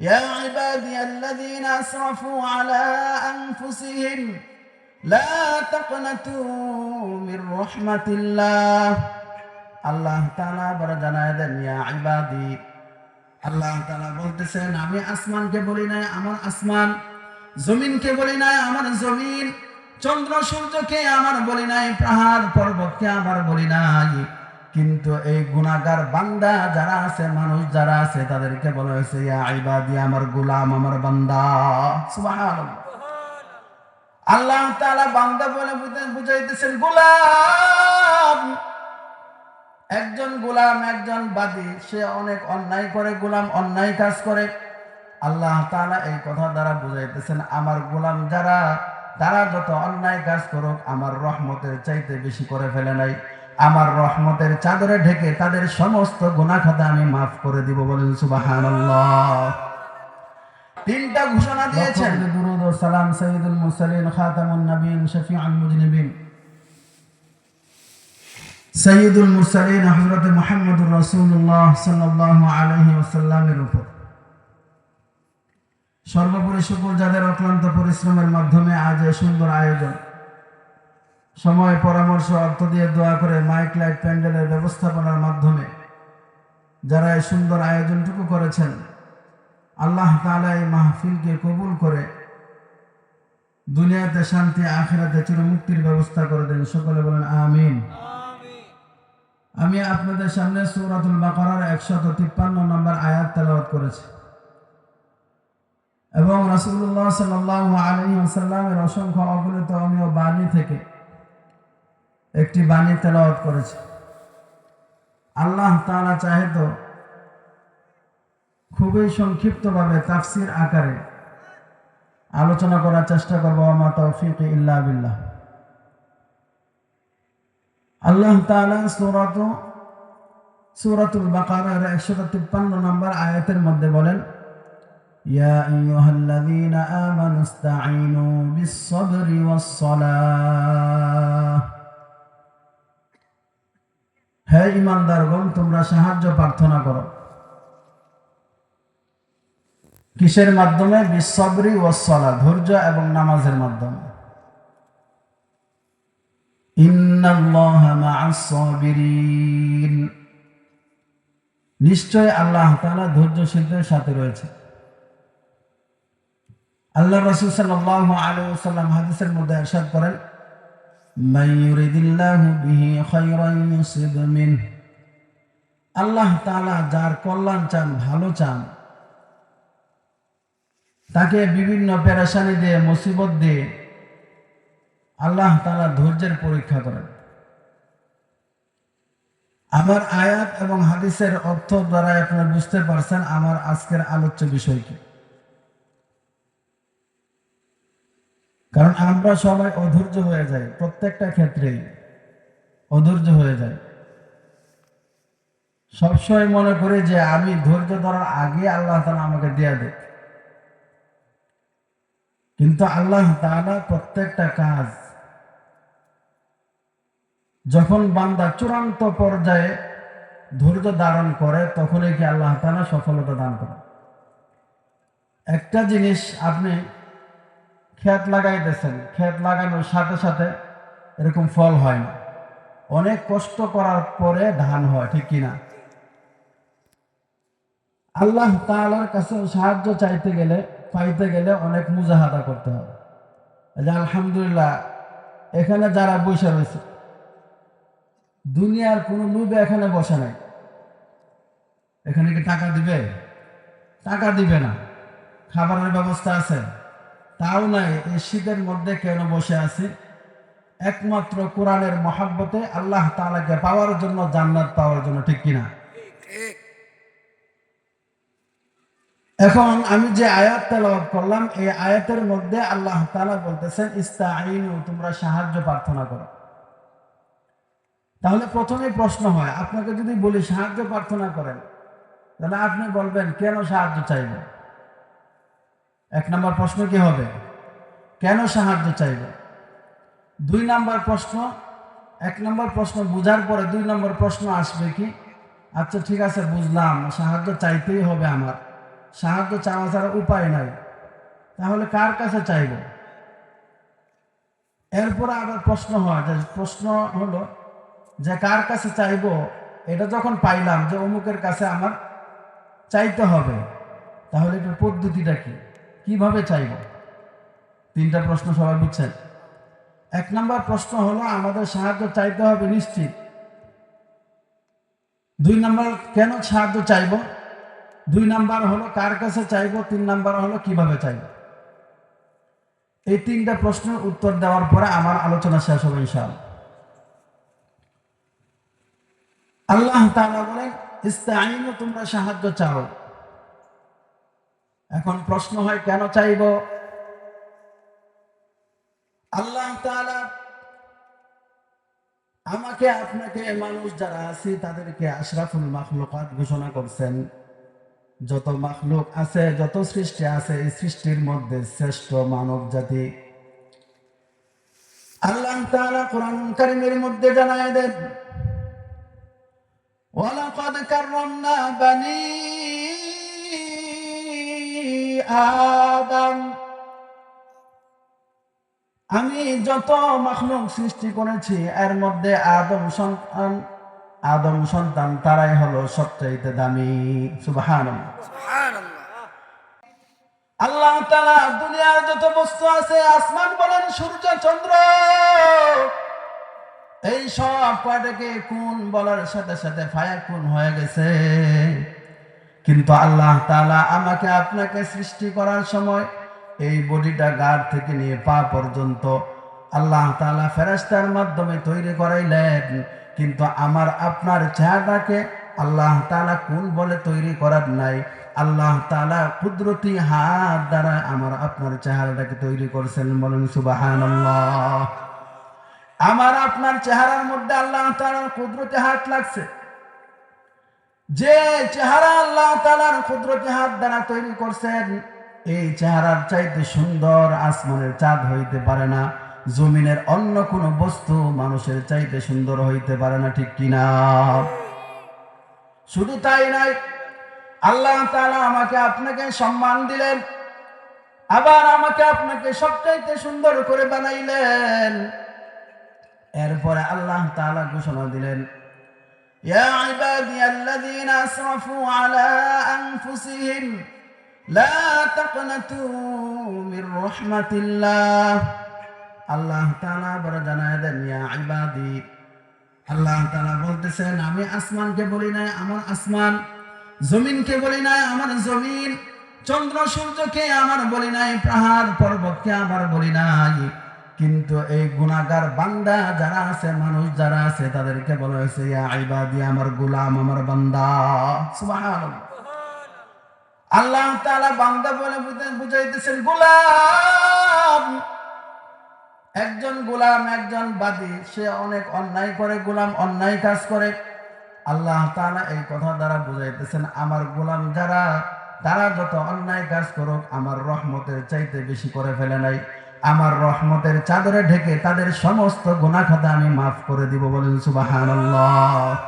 يا عبادي الذين أسرفوا على أنفسهم لا تقنطوا من رحمة الله আল্লাহ তাআলা বড় জানায় দেন ইয়া ইবাদি আল্লাহ তাআলা বলতেছেন আমি আসমানকে বলি নাই আমার আসমান জমিনকে বলি নাই আমার জমিন চন্দ্র সূর্যকে আমার বলি নাই পাহাড় পর্বতকে আমার বলি নাই কিন্তু এই গুণাগার বান্দা যারা আছে, মানুষ যারা আছে, তাদেরকে বলা হয়েছে আমার গুলাম, আমার বান্দা। আল্লাহ তাআলা বান্দা বলে বুঝা- বুঝাইতেছেন, গোলাম। একজন গোলাম, একজন বাদী, সে অনেক অন্যায় করে, গোলাম অন্যায় কাজ করে। আল্লাহ তাআলা এই কথা দ্বারা বুঝাইতেছেন, আমার গোলাম যারা, তারা যত অন্যায় কাজ করুক, আমার রহমতের চাইতে বেশি করে ফেলে নাই। আমার রহমতের চাদরে ঢেকে তাদের সমস্ত গুনাহ খাতা আমি মাফ করে দিব বলেন সুবহানাল্লাহ। তিনটা ঘোষণা দিয়েছেন। দুরুদ ও সালাম সাইয়্যিদুল মুরসালিন খাতামুন নবীন শফিউল মুজনিবিন। সৈয়দুল মুরসালিন হযরত মুহাম্মদুর রাসূলুল্লাহ সাল্লাল্লাহু আলাইহি ওয়াসাল্লামের উপর। সর্বোপরি শুকর যাদের অক্লান্ত পরিশ্রমের মাধ্যমে আজ এই সুন্দর আয়োজন। সময় পরামর্শ অর্থ দিয়ে দোয়া করে মাইক লাইট প্যান্ডেলের ব্যবস্থাপনার মাধ্যমে যারা এই সুন্দর আয়োজনটুকু করেছেন আল্লাহ তাআলা এই মাহফিলকে কবুল করে দুনিয়াতে শান্তি আখিরাতে চিরমুক্তির ব্যবস্থা করে দেন। সকলে বলেন আমিন। আমি আপনাদের সামনে সূরাতুল বাকারার একশত তিপ্পান্ন নম্বর আয়াত তেলাওয়াত করেছি। এবং সাল্লাল্লাহু আলাইহি ওয়াসাল্লামের অসংখ্য অগণিত অমীয় বাণী থেকে একটি বাণী তেলাওয়াত করেছি। আল্লাহ তাআলা চাহে তো খুবই সংক্ষিপ্তভাবে তাফসির আকারে আলোচনা করার চেষ্টা করব আমার তৌফিক ইল্লা বিল্লাহ। আল্লাহ তাআলা সূরাত, সূরাতুল বাকারার 153 নম্বর আয়াতের মধ্যে বলেন, ইয়া আইয়ুহাল্লাযীনা আমানু ইসতাঈনু বিস-সাবরি ওয়াস-সালাহ। হ্যাঁ ইমানদারগণ, তোমরা সাহায্য, প্রার্থনা করো। কিসের মাধ্যমে? বিশ্বাবরী ও সলা ধৈর্য এবং নামাজের মাধ্যমে। নিশ্চয় আল্লাহ তালা ধৈর্যশীলদের সাথে রয়েছে। আল্লাহ রসুল সাল্লাহ আলু সাল্লাম হাদিসের মধ্যে এরশাদ করেন মান ইউরিদিল্লাহু বিহি খায়রান ইউসিব মিন। আল্লাহ তালা যার কল্যাণ চান, ভালো চান, তাকে বিভিন্ন পেরেশানি দিয়ে, মুসিবত দিয়ে আল্লাহ তালা ধৈর্যের পরীক্ষা করেন। আমার আয়াত এবং হাদিসের অর্থ দ্বারা আপনারা বুঝতে পারছেন আমার আজকের আলোচ্য বিষয় কি। কারণ আমরা সবাই অধৈর্য হয়ে যাই, প্রত্যেকটা ক্ষেত্রেই অধৈর্য হয়ে যায় সবসময় মনে করি যে আমি ধৈর্য ধরার আগে আল্লাহ তালা আমাকে দেয়া দেয়। কিন্তু আল্লাহ তাআলা প্রত্যেকটা কাজ যখন বান্দা চূড়ান্ত পর্যায়ে ধৈর্য ধারণ করে, তখনই কি আল্লাহ তাআলা সফলতা দান করে একটা জিনিস আপনি ক্ষেত লাগাইতেছেন, ক্ষেত লাগানোর সাথে সাথে এরকম ফল হয় না। অনেক কষ্ট করার পরে ধান হয়, ঠিক কিনা? আল্লাহ তাআলার কাছে সাহায্য চাইতে গেলে, পাইতে গেলে অনেক মুজাহাদা করতে হবে। যে আলহামদুলিল্লাহ, এখানে যারা বসে রয়েছে, দুনিয়ার কোনো লোভে এখানে বসে নাই। এখানে কি টাকা দিবে? টাকা দিবে না। খাবারের ব্যবস্থা আছে। তাও নাই এই শীতের মধ্যে কেন বসে আছে। একমাত্র কোরআনের মহাব্বতে আল্লাহ তাআলাকে পাওয়ার জন্য, জান্নাত পাওয়ার জন্য, ঠিক কিনা এখন আমি যে আয়াত তেলাওয়াত করলাম, এই আয়াতের মধ্যে আল্লাহ তাআলা বলতেছেন ইস্তা ইস্তাঈনু, তোমরা সাহায্য প্রার্থনা করো। তাহলে প্রথমে প্রশ্ন হয়, আপনাকে যদি বলি সাহায্য প্রার্থনা করেন, তাহলে আপনি বলবেন, কেন সাহায্য চাইবেন? এক নম্বর প্রশ্ন কি হবে? কেন সাহায্য চাইবে? দুই নম্বর প্রশ্ন, এক নম্বর প্রশ্ন বুঝার পরে দুই নম্বর প্রশ্ন আসবে কি? আচ্ছা ঠিক আছে, বুঝলাম। সাহায্য চাইতেই হবে আমার। সাহায্য চাওয়া ছাড়া উপায় নাই। তাহলে কার কাছে চাইব? এরপরে আবার প্রশ্ন হয়, যে প্রশ্ন হলো যে কার কাছে চাইব? এটা যখন পাইলাম যে অমুকের কাছে আমার চাইতে হবে। তাহলে এটার পদ্ধতিটা কি? কীভাবে চাইব? তিনটা প্রশ্ন সবাই বুঝছেন? এক নম্বর প্রশ্ন হলো, আমাদের সাহায্য চাইতে হবে নিশ্চিত। দুই নাম্বার, কেন সাহায্য চাইব? দুই নাম্বার হলো, কার কাছে চাইব? তিন নাম্বার হলো, কীভাবে চাইব? এই তিনটা প্রশ্নের উত্তর দেওয়ার পরে আমার আলোচনা শেষ হবে ইনশাল আল্লাহ তাআলা বলেন ইস্তাইনু তোমরা সাহায্য চাও। এখন প্রশ্ন হয়, কেন চাইব? আল্লাহ আমাকে, আপনাকে মানুষ যারা আছি, তাদেরকে আশরাফুল মাখলুকাত ঘোষণা করছেন। যত মাখলুক আছে, যত সৃষ্টি আছে, এই সৃষ্টির মধ্যে শ্রেষ্ঠ মানব জাতি। আল্লাহ তাআলা কোরআন কারীমের মধ্যে জানায় দেন, ওয়ালাকাদ কাররামনা বানি আদম আমি যত মাখলুক সৃষ্টি করেছি, এর মধ্যে আদম সন্তান আদম সন্তান তারাই হলো সবচাইতে দামি। সুবহান আল্লাহ তাআলা দুনিয়ার যত বস্তু আছে, আসমান বলেন, সূর্য, চন্দ্র, এই সব কয়টাকে কোন বলার সাথে সাথে ফায়া কোন হয়ে গেছে? কিন্তু আল্লাহ তালা আমাকে আপনাকে সৃষ্টি করার সময় এই বডিটা গাড় থেকে নিয়ে পা পর্যন্ত আল্লাহ তাআলা ফেরেশতার মাধ্যমে তৈরি করাইলেন। কিন্তু আমার, আপনার চেহারাটাকে আল্লাহ তাআলা কোন বলে তৈরি করার নাই। আল্লাহ তাআলা কুদরতি হাত দ্বারা আমার আপনার চেহারাটাকে তৈরি করছেন বলেন সুবহানাল্লাহ। আমার আপনার চেহারার মধ্যে আল্লাহ তাআলার কুদরতি হাত লাগছে। যে চেহারা আল্লাহ তাআলার কুদরতি হাত দ্বারা তৈরি করছেন, এই চেহারার চাইতে সুন্দর আসমানের চাঁদ হইতে পারে না, জমিনের অন্য কোনো বস্তু মানুষের চাইতে সুন্দর হইতে পারে না, ঠিক কিনা? শুধু তাই নাই আল্লাহ তাআলা আমাকে আপনাকে সম্মান দিলেন, আবার আমাকে আপনাকে সবচাইতে সুন্দর করে বানাইলেন। এরপরে আল্লাহ তাআলা ঘোষণা দিলেন يا عبادي الذين أسرفوا على أنفسهم لا تقنطوا من رحمة الله আল্লাহ তাআলা বড় জানায় দেন ইয়া ইবাদি আল্লাহ তাআলা বলতেছেন আমি আসমানকে বলি নাই আমার আসমান জমিনকে বলি নাই আমার জমিন চন্দ্র সূর্যকে আমার বলি নাই পাহাড় পর্বতকে আমার বলি নাই কিন্তু এই গুনাহগার বান্দা যারা আছে, মানুষ যারা আছে, তাদেরকে বলা হয়েছে, ইয়া ইবাদি, আমার গুলাম, আমার বান্দা। আল্লাহ তাআলা বান্দা বলে বুঝাইতেছেন, গোলাম। একজন গোলাম, একজন বাদী, সে অনেক অন্যায় করে, গোলাম অন্যায় কাজ করে। আল্লাহ তাআলা এই কথা দ্বারা বুঝাইতেছেন, আমার গোলাম যারা, তারা যত অন্যায় কাজ করুক, আমার রহমতের চাইতে বেশি করে ফেলে নাই। আমার রহমতের চাদরে ঢেকে তাদের সমস্ত গুণাখাতা খাতা আমি মাফ করে দিব বলেন সুবহানাল্লাহ।